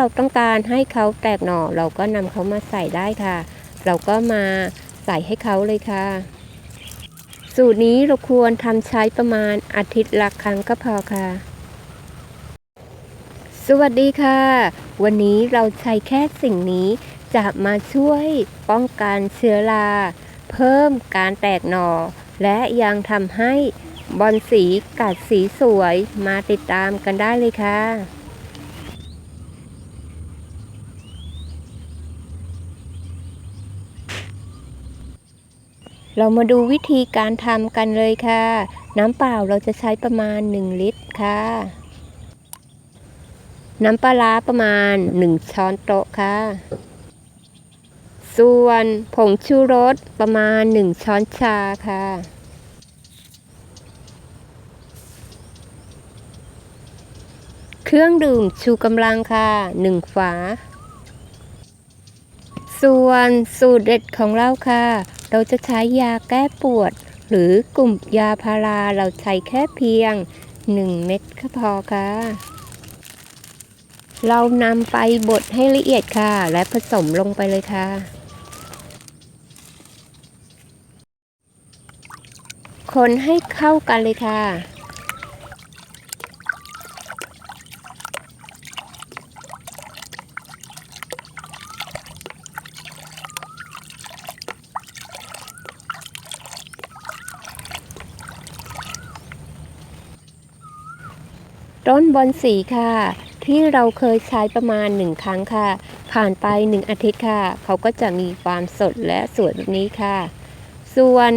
เราต้องการให้เขาแตกหน่อเราก็นำเขามาใส่ได้ค่ะ เราก็มาใส่ให้เขาเลยค่ะ สูตรนี้เราควรทำใช้ประมาณอาทิตย์ละครั้งก็พอค่ะ สวัสดีค่ะ วันนี้เราใช้แค่สิ่งนี้จะมาช่วยป้องกันเชื้อรา เพิ่มการแตกหน่อ และยังทำให้บอลสีกัดสีสวยมาติดตามกันได้เลยค่ะ เรามาดูวิธีการทำกันเลยค่ะ น้ำเปล่าเราจะใช้ประมาณ 1 ลิตรค่ะ น้ำปลาร้าประมาณ 1 ช้อนโต๊ะค่ะ ส่วนผงชูรสประมาณ 1 ช้อนชาค่ะ เครื่องดื่มชูกำลังค่ะ 1 ฝา ส่วนสูตรเด็ดของเราค่ะ เราจะใช้ยาแก้ปวด หรือกลุ่มยาพาราเราใช้แค่เพียง 1 เม็ดก็พอค่ะ เรานำไปบดให้ละเอียดค่ะ และผสมลงไปเลยค่ะคนให้เข้ากันเลยค่ะ ต้นบอนสีค่ะ ที่เราเคยใช้ประมาณหนึ่งครั้งค่ะ ผ่านไปหนึ่งอาทิตย์ค่ะ เขาก็จะมีความสดและสวยแบบนี้ค่ะ ส่วน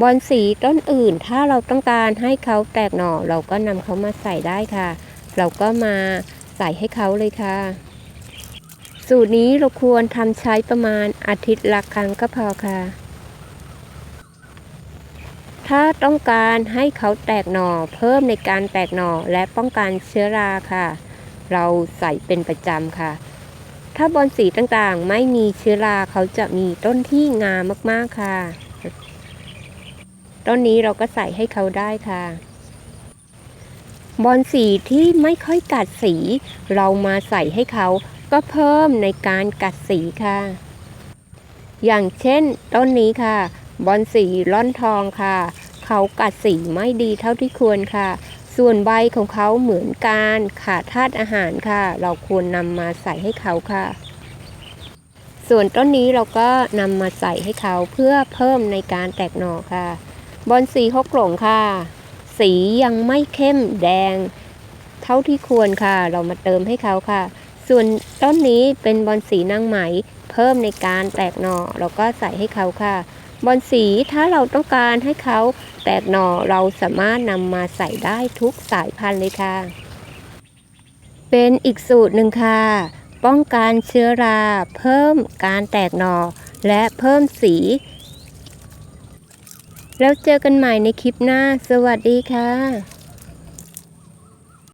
บอนสีต้นอื่น ถ้าเราต้องการให้เขาแตกหน่อ เราก็นำเขามาใส่ได้ค่ะ เราก็มาใส่ให้เขาเลยค่ะ สูตรนี้เราควรทำใช้ประมาณอาทิตย์ละครั้งก็พอค่ะ ถ้าต้องการให้เขาแตกหน่อเพิ่มในการแตกหน่อและป้องกันเชื้อราค่ะ เราใส่เป็นประจำค่ะ ถ้าบอนสีต่างๆ ไม่มีเชื้อราเขาจะมีต้นที่งามมากๆค่ะ ต้นนี้เราก็ใส่ให้เขาได้ค่ะบอนสีที่ไม่ค่อยกัดสี เรามาใส่ให้เขาก็เพิ่มในการกัดสีค่ะ อย่างเช่นต้นนี้ค่ะ บอนสีร่อนทองค่ะ เขากัดสีไม่ดีเท่าที่ควรค่ะ ส่วนใบของเขาเหมือนการขาดธาตุอาหารค่ะ เราควรนำมาใส่ให้เขาค่ะ ส่วนต้นนี้เราก็นำมาใส่ให้เขาเพื่อเพิ่มในการแตกหน่อค่ะ บอนสีฮกหลงค่ะ สียังไม่เข้มแดง เท่าที่ควรค่ะ เรามาเติมให้เขาค่ะ ส่วนต้นนี้เป็นบอนสีนางไหม เพิ่มในการแตกหน่อเราก็ใส่ให้เขาค่ะ บอนสีถ้าเราต้องการให้เขาแตกหน่อเราสามารถนำมาใส่ได้ทุกสายพันธุ์เลยค่ะ เป็นอีกสูตรหนึ่งค่ะ ป้องกันเชื้อรา เพิ่มการแตกหน่อ และเพิ่มสี แล้วเจอกันใหม่ในคลิปหน้า สวัสดีค่ะ